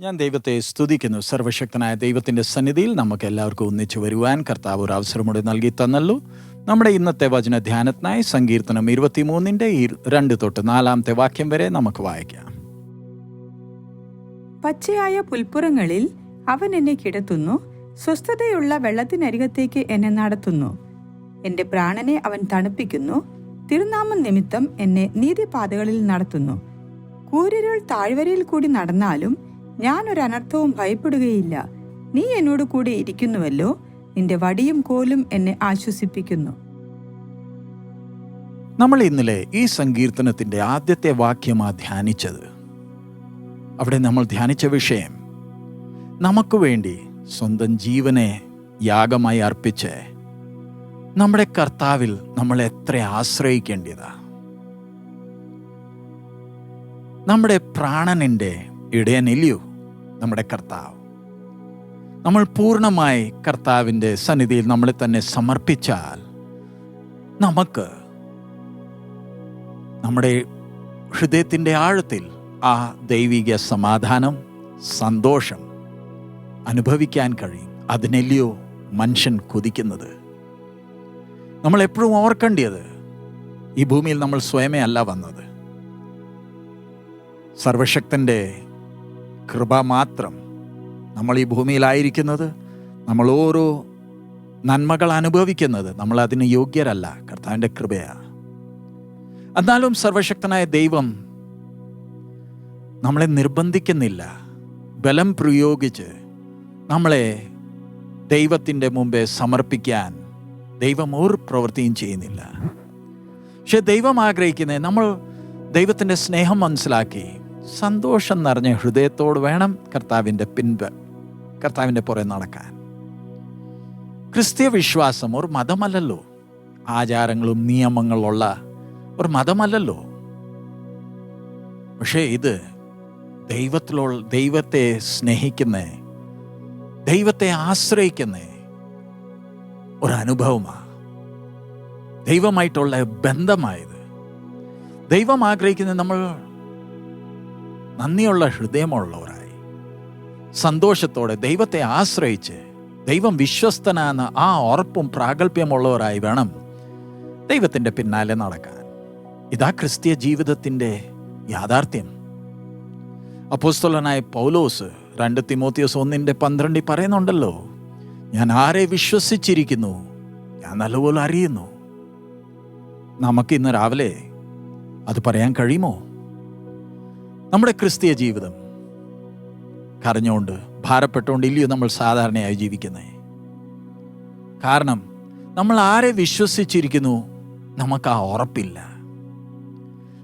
ഞാൻ ദൈവത്തെ സ്തുതിക്കുന്നു. സർവശക്തനായ ദൈവത്തിന്റെ സന്നിധിയിൽ നമുക്ക് എല്ലാവർക്കും ഒന്നിച്ചു വരുവാൻ കർത്താവ് ഒരു അവസരമൂടെ നൽകി തന്നല്ലോ. നമ്മുടെ ഇന്നത്തെ വചന ധ്യാനത്തിനായി സങ്കീർത്തനം ഇരുപത്തിമൂന്നിന്റെ രണ്ട് തൊട്ട് നാലാമത്തെ വാക്യം വരെ നമുക്ക് വായിക്കാം. പച്ചയായ പുൽപ്പുറങ്ങളിൽ അവൻ എന്നെ കിടത്തുന്നു. സ്വസ്ഥതയുള്ള വെള്ളത്തിനരികത്തേക്ക് എന്നെ നടത്തുന്നു. എന്റെ പ്രാണനെ അവൻ തണുപ്പിക്കുന്നു. തിരുനാമം നിമിത്തം എന്നെ നീതിപാതകളിൽ നടത്തുന്നു. കൂരിരുൾ താഴ്വരയിൽ കൂടി നടന്നാലും ഞാൻ ഒരു അനർത്ഥവും ഭയപ്പെടുകയില്ല. നീ എന്നോട് കൂടെ ഇരിക്കുന്നുവല്ലോ. നിന്റെ വടിയും കോലും എന്നെ ആശ്വസിപ്പിക്കുന്നു. നമ്മൾ ഇന്നലെ ഈ സങ്കീർത്തനത്തിന്റെ ആദ്യത്തെ വാക്യമാ ധ്യാനിച്ചത്. അവിടെ നമ്മൾ ധ്യാനിച്ച വിഷയം നമുക്ക് വേണ്ടി സ്വന്തം ജീവനെ യാഗമായി അർപ്പിച്ച് നമ്മുടെ കർത്താവിൽ നമ്മൾ എത്ര ആശ്രയിക്കേണ്ടതാ? നമ്മുടെ പ്രാണനിന്റെ ഇടയനില്ലയോ? നമ്മുടെ കർത്താവ്. നമ്മൾ പൂർണമായി കർത്താവിന്റെ സന്നിധിയിൽ നമ്മളെ തന്നെ സമർപ്പിച്ചാൽ നമുക്ക് നമ്മുടെ ഹൃദയത്തിന്റെ ആഴത്തിൽ ആ ദൈവിക സമാധാനം സന്തോഷം അനുഭവിക്കാൻ കഴിയും. അതിനല്ലയോ മനുഷ്യൻ കൊതിക്കുന്നത്? നമ്മൾ എപ്പോഴും ഓർക്കേണ്ടത് ഈ ഭൂമിയിൽ നമ്മൾ സ്വയമേ അല്ല വന്നത്. സർവശക്തന്റെ കൃപ മാത്രം നമ്മൾ ഈ ഭൂമിയിലായിരിക്കുന്നത് നമ്മൾ ഓരോ നന്മകൾ അനുഭവിക്കുന്നത് നമ്മൾ അതിന് യോഗ്യരല്ല കർത്താവിന്റെ കൃപയാണ് എന്നാലും സർവശക്തനായ ദൈവം നമ്മളെ നിർബന്ധിക്കുന്നില്ല ബലം പ്രയോഗിച്ച് നമ്മളെ ദൈവത്തിന്റെ മുമ്പേ സമർപ്പിക്കാൻ ദൈവം ഒരു പ്രവൃത്തിയും ചെയ്യുന്നില്ല. പക്ഷെ ദൈവം ആഗ്രഹിക്കുന്നത് നമ്മൾ ദൈവത്തിന്റെ സ്നേഹം മനസ്സിലാക്കി സന്തോഷം നിറഞ്ഞ ഹൃദയത്തോട് വേണം കർത്താവിന്റെ പിൻപ് കർത്താവിന്റെ പുറകെ നടക്കാൻ. ക്രിസ്തീയ വിശ്വാസം ഒരു മതമല്ലല്ലോ. ആചാരങ്ങളും നിയമങ്ങളുള്ള ഒരു മതമല്ലല്ലോ. പക്ഷേ ഇത് ദൈവത്തിലുള്ള ദൈവത്തെ സ്നേഹിക്കുന്ന ദൈവത്തെ ആശ്രയിക്കുന്ന ഒരനുഭവമാണ് ദൈവമായിട്ടുള്ള ബന്ധമായത്. ദൈവം ആഗ്രഹിക്കുന്നത് നമ്മൾ നന്ദിയുള്ള ഹൃദയമുള്ളവരായി. സന്തോഷത്തോടെ ദൈവത്തെ ആശ്രയിച്ച് ദൈവം വിശ്വസ്തനാന്ന് ആ ഉറപ്പും പ്രാഗൽഭ്യമുള്ളവരായി വേണം ദൈവത്തിന്റെ പിന്നാലെ നടക്കാൻ. ഇതാ ക്രിസ്തീയ ജീവിതത്തിന്റെ യാഥാർത്ഥ്യം. അപ്പോസ്തലനായ പൗലോസ് രണ്ട് തിമോത്തിയോസ് ഒന്നിന്റെ പന്ത്രണ്ടിൽ പറയുന്നുണ്ടല്ലോ ഞാൻ ആരെ വിശ്വസിച്ചിരിക്കുന്നു? ഞാൻ നല്ലപോലെ അറിയുന്നു. നമുക്ക് ഇന്ന് രാവിലെ അത് പറയാൻ കഴിയുമോ? നമ്മുടെ ക്രിസ്തീയ ജീവിതം കരഞ്ഞുകൊണ്ട് ഭാരപ്പെട്ടുകൊണ്ട് ഇല്ലയോ നമ്മൾ സാധാരണയായി ജീവിക്കുന്നത് കാരണം നമ്മൾ ആരെ വിശ്വസിച്ചിരിക്കുന്നു നമുക്ക് ആ ഉറപ്പില്ല.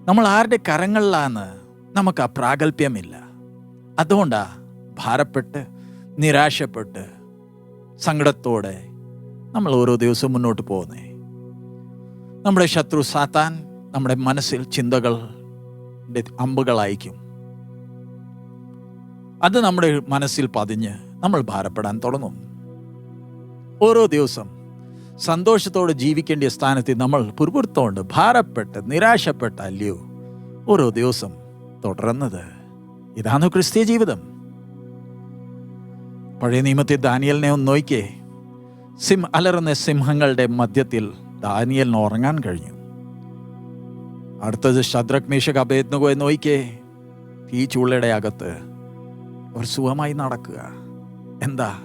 നമ്മൾ ആരുടെ കരങ്ങളിലാണ് നമുക്ക് ആ പ്രാഗൽഭ്യമില്ല. അതുകൊണ്ടാ ഭാരപ്പെട്ട് നിരാശപ്പെട്ട് സങ്കടത്തോടെ നമ്മൾ ഓരോ ദിവസവും മുന്നോട്ട് പോകുന്നേ? നമ്മുടെ ശത്രു സാത്താൻ നമ്മുടെ മനസ്സിൽ ചിന്തകൾ അമ്പുകൾ അയക്കും അത് നമ്മുടെ മനസ്സിൽ പതിഞ്ഞ് നമ്മൾ ഭാരപ്പെടാൻ തുടങ്ങും. ഓരോ ദിവസം സന്തോഷത്തോടെ ജീവിക്കേണ്ട സ്ഥാനത്ത് നമ്മൾ പുറപുറത്തോണ്ട് ഭാരപ്പെട്ട് നിരാശപ്പെട്ട അല്ലയോ ഓരോ ദിവസം തുടരുന്നത് ഇതാണ് ക്രിസ്തീയ ജീവിതം. പഴയ നിയമത്തിൽ ദാനിയലിനെ ഒന്ന് നോക്കിയേ. സിം അലറുന്ന സിംഹങ്ങളുടെ മധ്യത്തിൽ ദാനിയലിന് ഉറങ്ങാൻ കഴിഞ്ഞു. അടുത്തത് ശദ്രക് മേശക് അഭേദ്നകോയെ നോക്കിയേ. ഈ ചൂളയുടെ അകത്ത് അവർ സുഖമായി നടക്കുക. എന്താ?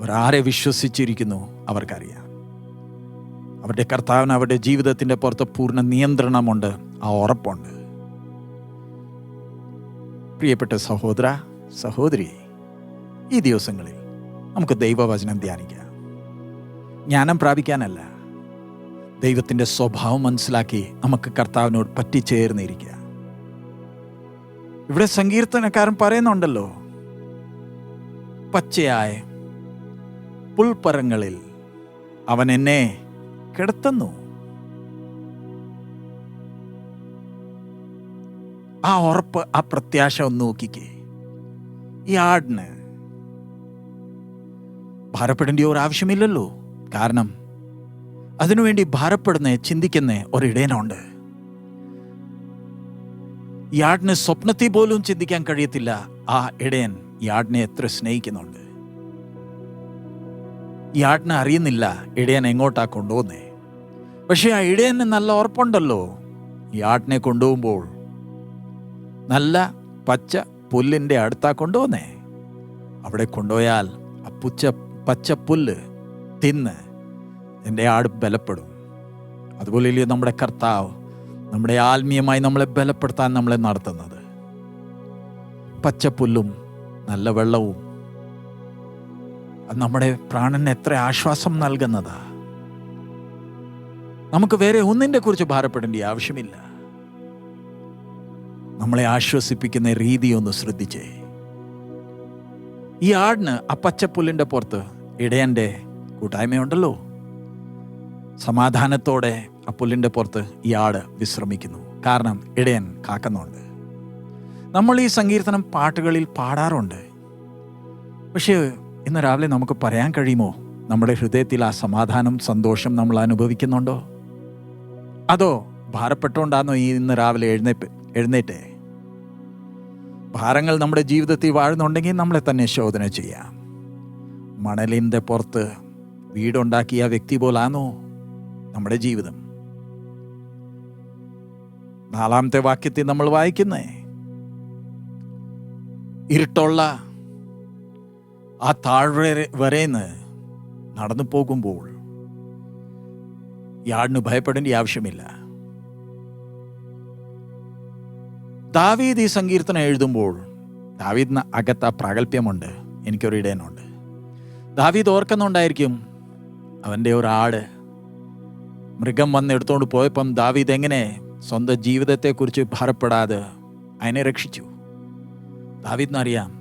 അവരാരെ വിശ്വസിച്ചിരിക്കുന്നു അവർക്കറിയാം. അവരുടെ കർത്താവിന് അവരുടെ ജീവിതത്തിന്റെ പുറത്ത് പൂർണ നിയന്ത്രണമുണ്ട് ആ ഉറപ്പുണ്ട്. പ്രിയപ്പെട്ട സഹോദര സഹോദരി ഈ ദിവസങ്ങളിൽ നമുക്ക് ദൈവവചനം ധ്യാനിക്കാം. ജ്ഞാനം പ്രാപിക്കാനല്ല ദൈവത്തിന്റെ സ്വഭാവം മനസ്സിലാക്കി നമുക്ക് കർത്താവിനോട് പറ്റിച്ചേർന്നിരിക്കുക ഇവിടെ സങ്കീർത്തനക്കാരൻ പറയുന്നുണ്ടല്ലോ. പച്ചയായ പുൽപ്പറങ്ങളിൽ അവൻ എന്നെ കിടത്തുന്നു. ആ ഉറപ്പ് ആ പ്രത്യാശ ഒന്ന് നോക്കിക്കേ. ഈ ആടിന് ഭാരപ്പെടേണ്ട ഒരു ആവശ്യമില്ലല്ലോ. കാരണം അതിനുവേണ്ടി ഭാരപ്പെടുന്ന ചിന്തിക്കുന്ന ഒരിടയനുണ്ട് ആടിന് സ്വപ്നത്തിൽ പോലും ചിന്തിക്കാൻ കഴിയത്തില്ല. ആ ഇടയൻ യാഡിനെ എത്ര സ്നേഹിക്കുന്നുണ്ട്. യാഡിനെ അറിയുന്നില്ല ഇടയൻ എങ്ങോട്ടാ കൊണ്ടുപോകുന്നേ. പക്ഷെ ആ ഇടയന് നല്ല ഉറപ്പുണ്ടല്ലോ. യാഡിനെ കൊണ്ടുപോകുമ്പോൾ നല്ല പച്ച പുല്ലിന്റെ അടുത്താ കൊണ്ടുപോകുന്നേ. അവിടെ കൊണ്ടുപോയാൽ ആ പുച്ച പച്ച പുല്ല് തിന്ന് എന്റെ ആട് ബലപ്പെടും. അതുപോലെ ഇല്ലയോ നമ്മുടെ കർത്താവ്? നമ്മുടെ ആത്മീയമായി നമ്മളെ ബലപ്പെടുത്താൻ നമ്മളെ നടത്തുന്നത്. പച്ചപ്പുല്ലും നല്ല വെള്ളവും. അത് നമ്മുടെ പ്രാണന് എത്ര ആശ്വാസം നൽകുന്നതാ. നമുക്ക് വേറെ ഒന്നിന്റെ കുറിച്ച് ഭാരപ്പെടേണ്ട ആവശ്യമില്ല. നമ്മളെ ആശ്വസിപ്പിക്കുന്ന രീതി ഒന്ന് ശ്രദ്ധിച്ചേ. ഈ ആടിന് ആ പച്ചപ്പുല്ലിന്റെ പുറത്ത് ഇടയന്റെ കൂട്ടായ്മയുണ്ടല്ലോ. സമാധാനത്തോടെ ആ പുല്ലിന്റെ പുറത്ത് ഈ ആട് വിശ്രമിക്കുന്നു. കാരണം ഇടയൻ കാക്കുന്നുണ്ട്. നമ്മൾ ഈ സങ്കീർത്തനം പാട്ടുകളിൽ പാടാറുണ്ട്. പക്ഷേ ഇന്ന് രാവിലെ നമുക്ക് പറയാൻ കഴിയുമോ? നമ്മുടെ ഹൃദയത്തിൽ ആ സമാധാനം സന്തോഷം നമ്മൾ അനുഭവിക്കുന്നുണ്ടോ? അതോ ഭാരപ്പെട്ടുകൊണ്ടാണോ ഈ ഇന്ന് രാവിലെ എഴുന്നേപ്പ് എഴുന്നേറ്റേ? ഭാരങ്ങൾ നമ്മുടെ ജീവിതത്തിൽ വാഴുന്നുണ്ടെങ്കിൽ നമ്മളെ തന്നെ ശോധന ചെയ്യാം. മണലിന്റെ പുറത്ത് വീടുണ്ടാക്കിയ വ്യക്തി പോലാണോ നമ്മുടെ ജീവിതം. നാലാമത്തെ വാക്യത്തിൽ നമ്മൾ വായിക്കുന്നേ. ഇരുട്ടുള്ള ആ താഴ്വര വരേന്ന് നടന്നു പോകുമ്പോൾ യാടിന് ഭയപ്പെടേണ്ട ആവശ്യമില്ല. ദാവീദ് ഈ സങ്കീർത്തനം എഴുതുമ്പോൾ ദാവീദിന് അകത്ത് പ്രാഗൽഭ്യമുണ്ട് എനിക്കൊരു ഇടയനുണ്ട്. ദാവീദ് ഓർക്കുന്നുണ്ടായിരിക്കും അവന്റെ ഒരാട് മൃഗം വന്ന് എടുത്തുകൊണ്ട് പോയപ്പം ദാവീദ് എങ്ങനെ സ്വന്തം ജീവിതത്തെക്കുറിച്ച് ഭാരപ്പെടാതെ അതിനെ രക്ഷിച്ചു. ദാവീദിനറിയാം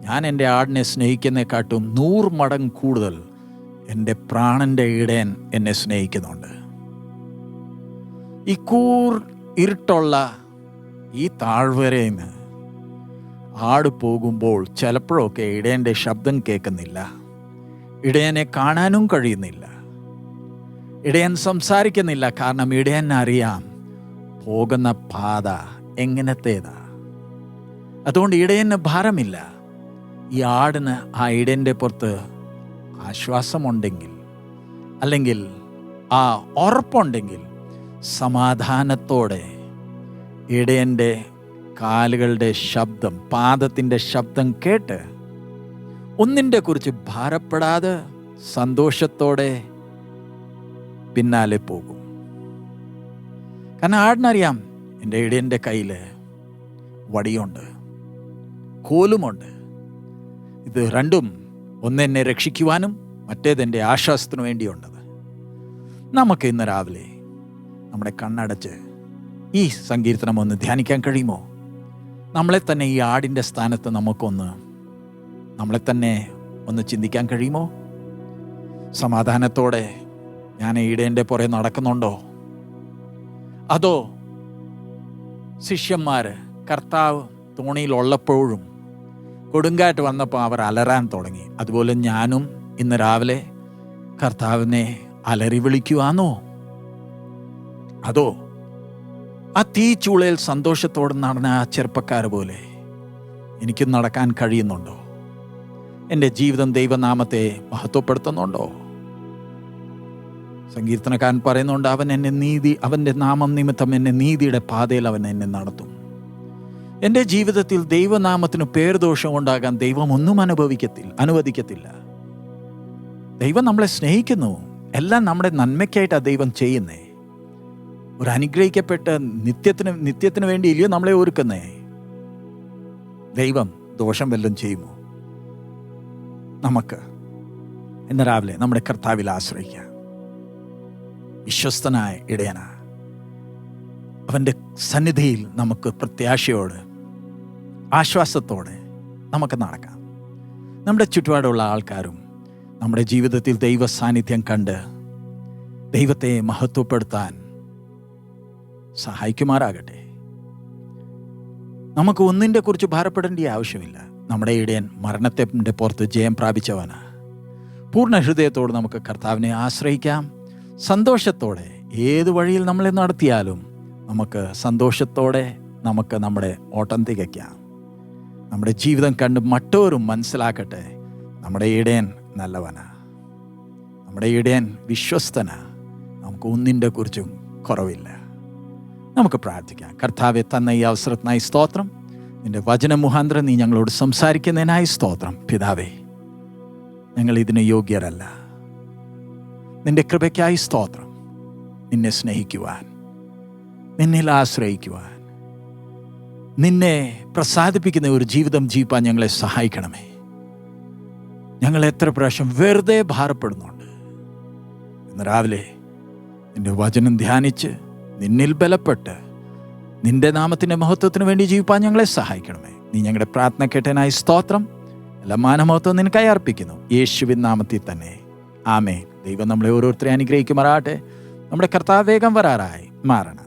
ഞാൻ എന്റെ ആടിനെ സ്നേഹിക്കുന്നതിനെക്കാട്ടും നൂറ് മടങ്ങ് കൂടുതൽ എന്റെ പ്രാണന്റെ ഇടയൻ എന്നെ സ്നേഹിക്കുന്നുണ്ട്. ഈ കൂർ ഇരുട്ടുള്ള ഈ താഴ്വരയിൽ നിന്ന് ആട് പോകുമ്പോൾ ചിലപ്പോഴൊക്കെ ഇടയന്റെ ശബ്ദം കേൾക്കുന്നില്ല. ഇടയനെ കാണാനും കഴിയുന്നില്ല. ഇടയൻ സംസാരിക്കുന്നില്ല. കാരണം ഇടയൻ അറിയാം പോകുന്ന പാത എങ്ങനത്തേതാ? അതുകൊണ്ട് ഇടയന് ഭാരമില്ല. ഈ ആടിന് ആ ഇടയന്റെ പുറത്ത് ആശ്വാസമുണ്ടെങ്കിൽ അല്ലെങ്കിൽ ആ ഉറപ്പുണ്ടെങ്കിൽ സമാധാനത്തോടെ ഇടയന്റെ കാലുകളുടെ ശബ്ദം പാദത്തിന്റെ ശബ്ദം കേട്ട് ഒന്നിന്റെ കുറിച്ച് ഭാരപ്പെടാതെ സന്തോഷത്തോടെ പിന്നാലെ പോകും. കാരണം ആടിനറിയാം എന്റെ ഇടിയന്റെ കയ്യിൽ വടിയുണ്ട് കോലുമുണ്ട്. ഇത് രണ്ടും ഒന്നെന്നെ രക്ഷിക്കുവാനും മറ്റേതെന്റെ ആശ്വാസത്തിനു വേണ്ടിയുണ്ടത് നമുക്ക് ഇന്ന് രാവിലെ നമ്മുടെ കണ്ണടച്ച് ഈ സങ്കീർത്തനം ഒന്ന് ധ്യാനിക്കാൻ കഴിയുമോ? നമ്മളെ തന്നെ ഈ ആടിന്റെ സ്ഥാനത്ത് നമുക്കൊന്ന് നമ്മളെ തന്നെ ഒന്ന് ചിന്തിക്കാൻ കഴിയുമോ? സമാധാനത്തോടെ ഞാൻ ഈടേന്റെ പുറകെ നടക്കുന്നുണ്ടോ? അതോ ശിഷ്യന്മാർ കർത്താവ് തോണിയിലുള്ളപ്പോഴും കൊടുങ്കാറ്റ് വന്നപ്പോൾ അവർ അലറാൻ തുടങ്ങി. അതുപോലെ ഞാനും ഇന്ന് രാവിലെ കർത്താവിനെ അലറി വിളിക്കുവാന്നോ? അതോ ആ തീച്ചുളയിൽ സന്തോഷത്തോടെ നടന്ന ആ ചെറുപ്പക്കാർ പോലെ എനിക്കും നടക്കാൻ കഴിയുന്നുണ്ടോ? എന്റെ ജീവിതം ദൈവനാമത്തെ മഹത്വപ്പെടുത്തുന്നുണ്ടോ? സങ്കീർത്തനക്കാരൻ പറയുന്നുണ്ട് അവൻ എന്നെ നീതി അവന്റെ നാമം നിമിത്തം എന്നെ നീതിയുടെ പാതയിൽ അവൻ എന്നെ നടത്തും. എന്റെ ജീവിതത്തിൽ ദൈവനാമത്തിന് പേർദോഷം ഉണ്ടാകാൻ ദൈവം ഒന്നും അനുഭവിക്കത്തില്ല അനുവദിക്കത്തില്ല. ദൈവം നമ്മളെ സ്നേഹിക്കുന്നു. എല്ലാം നമ്മുടെ നന്മയ്ക്കായിട്ടാണ് ദൈവം ചെയ്യുന്നേ. ഒരു അനുഗ്രഹിക്കപ്പെട്ട നിത്യത്തിന് നിത്യത്തിന് വേണ്ടി ഇല്ലയോ നമ്മളെ ഒരുക്കുന്നേ? ദൈവം ദോഷം വല്ലതും ചെയ്യുമോ? നമുക്ക് ഇന്ന് രാവിലെ നമ്മുടെ കർത്താവിൽ ആശ്രയിക്കാം. വിശ്വസ്തനായ ഇടയന. അവന്റെ സന്നിധിയിൽ നമുക്ക് പ്രത്യാശയോട് ആശ്വാസത്തോടെ നമുക്ക് നടക്കാം. നമ്മുടെ ചുറ്റുപാടുള്ള ആൾക്കാരും നമ്മുടെ ജീവിതത്തിൽ ദൈവ സാന്നിധ്യം കണ്ട് ദൈവത്തെ മഹത്വപ്പെടുത്താൻ സഹായിക്കുമാറാകട്ടെ. നമുക്ക് ഒന്നിന്റെ കുറിച്ച് ഭാരപ്പെടേണ്ട ആവശ്യമില്ല. നമ്മുടെ ഇടയൻ മരണത്തിന്റെ പുറത്ത് ജയം പ്രാപിച്ചവനാണ് പൂർണ ഹൃദയത്തോട് നമുക്ക് കർത്താവിനെ ആശ്രയിക്കാം. സന്തോഷത്തോടെ ഏത് വഴിയിൽ നമ്മളെ നടത്തിയാലും നമുക്ക് സന്തോഷത്തോടെ നമുക്ക് നമ്മുടെ ഓട്ടം തികയ്ക്കാം. നമ്മുടെ ജീവിതം കണ്ട് മറ്റോരും മനസ്സിലാക്കട്ടെ. നമ്മുടെ ഇടയൻ നല്ലവനാ. നമ്മുടെ ഇടയൻ വിശ്വസ്തനാ. നമുക്ക് ഒന്നിന്റെ കുറിച്ചും കുറവില്ല. നമുക്ക് പ്രാർത്ഥിക്കാം. കർത്താവെ തന്ന ഈ അവസരത്തിനായി സ്തോത്രം. നിന്റെ വചന മുഖാന്തരം നീ ഞങ്ങളോട് സംസാരിക്കുന്നതിനായി സ്തോത്രം. പിതാവേ ഞങ്ങൾ ഇതിന് യോഗ്യരല്ല. നിന്റെ കൃപയ്ക്കായി സ്തോത്രം. നിന്നെ സ്നേഹിക്കുവാൻ. നിന്നിൽ ആശ്രയിക്കുവാൻ. നിന്നെ പ്രസാദിപ്പിക്കുന്ന ഒരു ജീവിതം ജീവിപ്പാൻ ഞങ്ങളെ സഹായിക്കണമേ. ഞങ്ങൾ എത്ര പ്രാവശ്യം വെറുതെ ഭാരപ്പെടുന്നുണ്ട്. ഇന്ന് രാവിലെ നിന്റെ വചനം ധ്യാനിച്ച് നിന്നിൽ ബലപ്പെട്ട് നിന്റെ നാമത്തിന്റെ മഹത്വത്തിന് വേണ്ടി ജീവിപ്പാൻ ഞങ്ങളെ സഹായിക്കണമേ. നീ ഞങ്ങളുടെ പ്രാർത്ഥന കേട്ടനായി സ്തോത്രം. എല്ലാ മാനമഹത്വം നിനക്കായി അർപ്പിക്കുന്നു. യേശുവിൻ നാമത്തിൽ തന്നെ. ആമേ ദൈവം നമ്മളെ ഓരോരുത്തരെ അനുഗ്രഹിക്കുമാറാട്ടെ നമ്മുടെ കർത്താവ് വേഗം വരാറായി. മാറണം.